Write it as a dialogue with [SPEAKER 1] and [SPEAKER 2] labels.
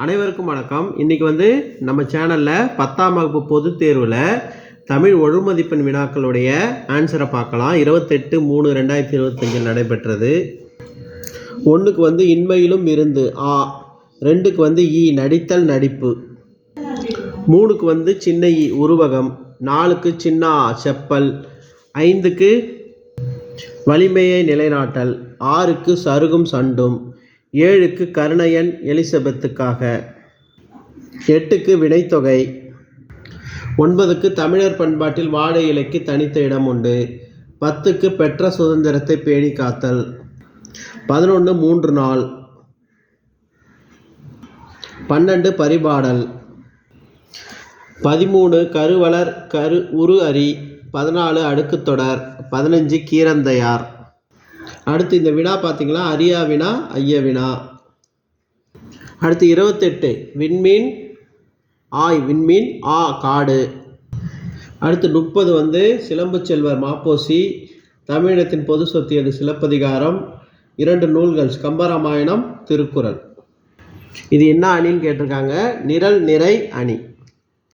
[SPEAKER 1] அனைவருக்கும் வணக்கம். இன்னைக்கு வந்து நம்ம சேனலில் பத்தாம் வகுப்பு பொதுத் தேர்வில் தமிழ் ஒழுமதிப்பெண் வினாக்களுடைய ஆன்சரை பார்க்கலாம். இருபத்தெட்டு மூணு ரெண்டாயிரத்தி இருபத்தஞ்சில் நடைபெற்றது. ஒன்றுக்கு வந்து இன்மையிலும் இருந்து ஆ ரெண்டுக்கு வந்து ஈ நடித்தல் நடிப்பு. மூணுக்கு வந்து சின்ன ஈ உருவகம். நாலுக்கு சின்ன ஆ செப்பல். ஐந்துக்கு வலிமையை நிலைநாட்டல். ஆறுக்கு சருகும் சண்டும். ஏழுக்கு கருணையன் எலிசபெத்துக்காக. எட்டுக்கு வினைத்தொகை. ஒன்பதுக்கு தமிழர் பண்பாட்டில் வாழை இலைக்கு தனித்த இடம் உண்டு. பத்துக்கு பெற்ற சுதந்திரத்தை பேணி காத்தல். பதினொன்று மூன்று நாள். பன்னெண்டு பரிபாடல். பதிமூணு கருவளர் கரு உரு அரி. பதினாலு அடுக்குத்தொடர் பதினஞ்சு கீரந்தையார். அடுத்து இந்த வினா பார்த்தீங்களா? அரியா வினா ஐய வினா. அடுத்து இருபத்தெட்டு விண்மீன் ஆய் விண்மீன் ஆ காடு. அடுத்து முப்பது வந்து சிலம்பு செல்வர் மாப்போசி தமிழினத்தின் பொது சொத்து அது சிலப்பதிகாரம். இரண்டு நூல்கள் கம்பராமாயணம் திருக்குறள். இது என்ன அணின்னு கேட்டிருக்காங்க? நிரல் நிறை அணி.